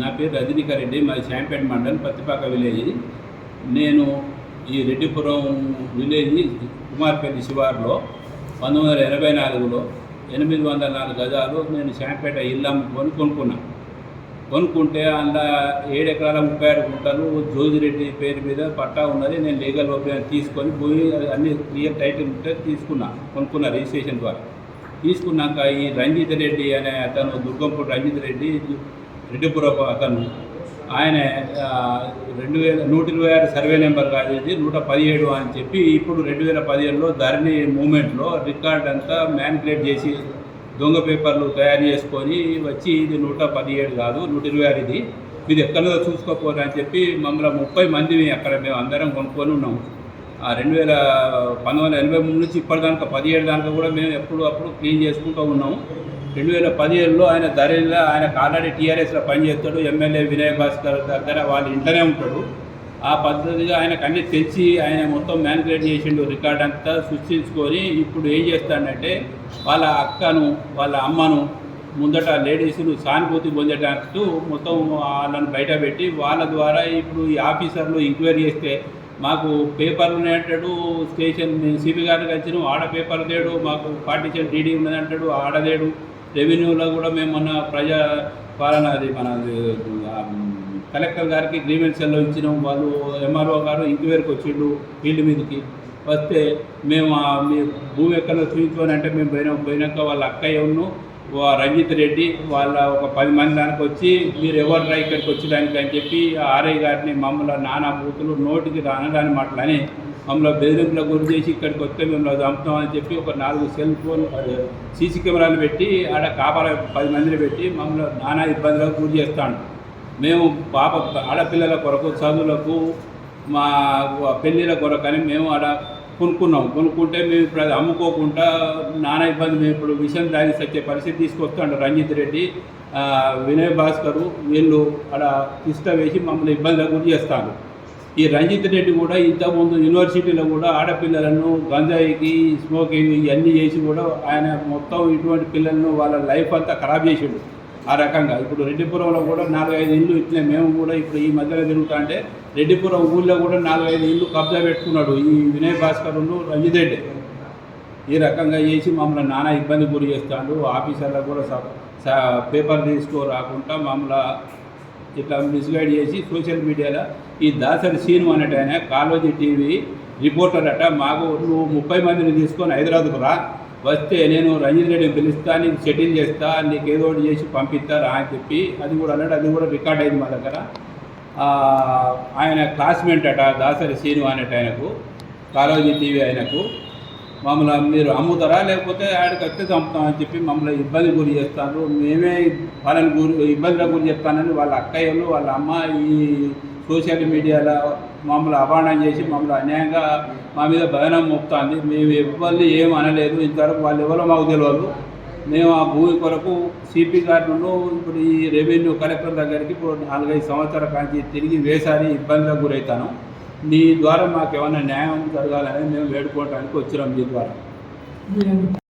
నా పేరు రజనీకర్ రెడ్డి మాది శాంపేట మండల్ పత్తిపాక విలేజ్. నేను ఈ రెడ్డిపురం విలేజ్ కుమార్పేట శివార్లో పంతొమ్మిది వందల ఎనభై నాలుగులో ఎనిమిది వందల నాలుగు గజాలు నేను శాంపేట ఇల్లు అమ్ముకొని కొనుక్కున్నా కొనుక్కుంటే అందులో ఏడు ఎకరాల ముప్పై ఆరు గుంటలు జోజిరెడ్డి పేరు మీద పట్టా ఉన్నది. నేను లీగల్ ఒపీనియన్ తీసుకొని పోయి అన్ని క్లియర్ టైటిల్ ఉంటే తీసుకున్నా కొనుక్కున్నా రిజిస్ట్రేషన్ ద్వారా. తీసుకున్నాక ఈ రంజిత్ రెడ్డి అనే అతను దుర్గంపూడి రంజిత్ రెడ్డి రెడ్డిపురపు అతను ఆయన రెండు వేల నూట ఇరవై ఆరు సర్వే నెంబర్ కాదు నూట పదిహేడు అని చెప్పి ఇప్పుడు రెండు వేల పదిహేడులో ధరణి మూమెంట్లో రికార్డ్ అంతా మ్యానిపులేట్ చేసి దొంగ పేపర్లు తయారు చేసుకొని వచ్చి ఇది నూట పదిహేడు కాదు నూట ఇరవై ఆరు ఇది. మీరు ఎక్కడో చూసుకోపోరు అని చెప్పి మమ్మల్ని ముప్పై మంది అక్కడ మేము అందరం కొనుక్కొని ఉన్నాం. ఆ రెండు వేల పంతొమ్మిది వందల ఎనభై మూడు నుంచి ఇప్పటిదాకా పదిహేడు దాకా కూడా మేము ఎప్పుడు అప్పుడు క్లీన్ చేసుకుంటూ ఉన్నాము రెండు వేల పదిహేడులో ఆయన ధరలో ఆయనకు ఆల్రెడీ టీఆర్ఎస్లో పనిచేస్తాడు ఎమ్మెల్యే వినయ్ భాస్కర్ దగ్గర వాళ్ళ ఇంటనే ఉంటాడు. ఆ పద్ధతిగా ఆయనకు అన్ని తెచ్చి ఆయన మొత్తం మ్యానిపులేట్ చేసిండు రికార్డ్ అంతా సృష్టించుకొని ఇప్పుడు ఏం చేస్తాడంటే వాళ్ళ అక్కను వాళ్ళ అమ్మను ముందట లేడీస్ను సానుభూతి పొందేటట్టు మొత్తం వాళ్ళని బయట పెట్టి వాళ్ళ ద్వారా ఇప్పుడు ఈ ఆఫీసర్లు ఎంక్వైరీ చేస్తే మాకు పేపర్లు ఉన్నాయంటాడు స్టేషన్ సిబి గారికి వచ్చిన ఆడ పేపర్ లేడు మాకు పార్టీషన్ డీడీ ఉన్నదంటాడు ఆడలేడు రెవెన్యూలో కూడా మేము మొన్న ప్రజా పాలన అది మన కలెక్టర్ గారికి గ్రీవెన్సెల్లో ఇచ్చినాం. వాళ్ళు ఎంఆర్ఓ గారు ఇంటివేరకు వచ్చిండు ఫీల్డ్ మీదకి. వస్తే మేము మీ భూమి ఎక్కడ చూపించుకొని అంటే మేము పోయినాం పోయినాక వాళ్ళ అక్కయ్య వా- రంజిత్ రెడ్డి వాళ్ళ ఒక పది మంది దానికి వచ్చి మీరు ఎవరు రా ఇక్కడికి వచ్చేదానికి అని చెప్పి ఆర్ఐ గారిని మమ్మల్ని నానా బూతులు నోటికి రానడాని మాటలని మమ్మల్ని బెదిరింపుల గురి చేసి ఇక్కడికి వస్తే మిమ్మల్ని చంపుతామని చెప్పి ఒక నాలుగు సెల్ ఫోన్ సీసీ కెమెరాలు పెట్టి ఆడ కాపాల పది మందిని పెట్టి మమ్మల్ని నానా ఇబ్బందులకు గురి చేస్తాడు మేము పాప ఆడపిల్లల కొరకు చదువులకు మా పెళ్ళిళ్ళ కొరకని మేము ఆడ కొనుక్కున్నాం. కొనుక్కుంటే మేము ఇప్పుడు అది అమ్ముకోకుండా నానా ఇబ్బంది మేము ఇప్పుడు విషయం తాగి సచ్చే పరిస్థితి తీసుకొస్తాడు రంజిత్ రెడ్డి వినయ్ భాస్కరు వీళ్ళు అక్కడ ఇష్ట వేసి మమ్మల్ని ఇబ్బందులకు గురి చేస్తారు ఈ రంజిత్ రెడ్డి కూడా ఇంతకుముందు యూనివర్సిటీలో కూడా ఆడపిల్లలను గంజాయికి స్మోకింగ్ ఇవన్నీ చేసి కూడా ఆయన మొత్తం ఇటువంటి పిల్లలను వాళ్ళ లైఫ్ అంతా ఖరాబ్ చేసిండు. ఆ రకంగా ఇప్పుడు రెడ్డిపురంలో కూడా నాలుగైదు ఇళ్ళు ఇట్లే మేము కూడా ఇప్పుడు ఈ మధ్యలో తిరుగుతా అంటే రెడ్డిపురం ఊళ్ళో కూడా నాలుగైదు ఇళ్ళు కబ్జా పెట్టుకున్నాడు ఈ వినయ్ భాస్కరును రంజిత్ రెడ్డి. ఈ రకంగా చేసి మమ్మల్ని నానా ఇబ్బంది గురి చేస్తాడు. ఆఫీసర్లకు కూడా స- పేపర్ తీసుకో రాకుండా మమ్మల్ని ఇట్లా మిస్గైడ్ చేసి సోషల్ మీడియాలో ఈ దాసరి సీను అనేట ఆయన కాలోజీ టీవీ రిపోర్టర్ అట మాకు నువ్వు ముప్పై మందిని తీసుకొని హైదరాబాద్కు రా వస్తే నేను రంజిత్ రెడ్డిని పిలుస్తా నీకు సెటిల్ చేస్తా నీకు ఏదో ఒకటి చేసి పంపిస్తా రా అని చెప్పి అది కూడా అన్నాడు అది కూడా రికార్డ్ అయింది మా దగ్గర. ఆయన క్లాస్మేట్ అట దాసరి సీను అనేట ఆయనకు కాలోజీ టీవీ ఆయనకు. మమ్మల్ని మీరు అమ్ముతారా? లేకపోతే ఆడికి వస్తే చంపుతామని చెప్పి మమ్మల్ని ఇబ్బంది గురి చేస్తారు. మేమే వాళ్ళని గురి ఇబ్బందులకు గురి చెప్తానని వాళ్ళ అక్కయ్యలు వాళ్ళ అమ్మ ఈ సోషల్ మీడియాలో మమ్మల్ని అవాండం చేసి మమ్మల్ని అన్యాయంగా మా మీద భయనం మోపుతుంది. మేము ఎవరిని ఏం అనలేదు. ఇంతవరకు వాళ్ళు ఎవరో మాకు తెలియదు మేము ఆ భూమి కొరకు సిపి గారిను ఇప్పుడు ఈ రెవెన్యూ కలెక్టర్ దగ్గరికి ఇప్పుడు నాలుగైదు సంవత్సరాల కాంచి తిరిగి వేసారి ఇబ్బందులకు గురవుతాను. నీ ద్వారా మాకు ఏమైనా న్యాయం జరగాలని మేము వేడుకోవడానికి వచ్చినాం నీ ద్వారా.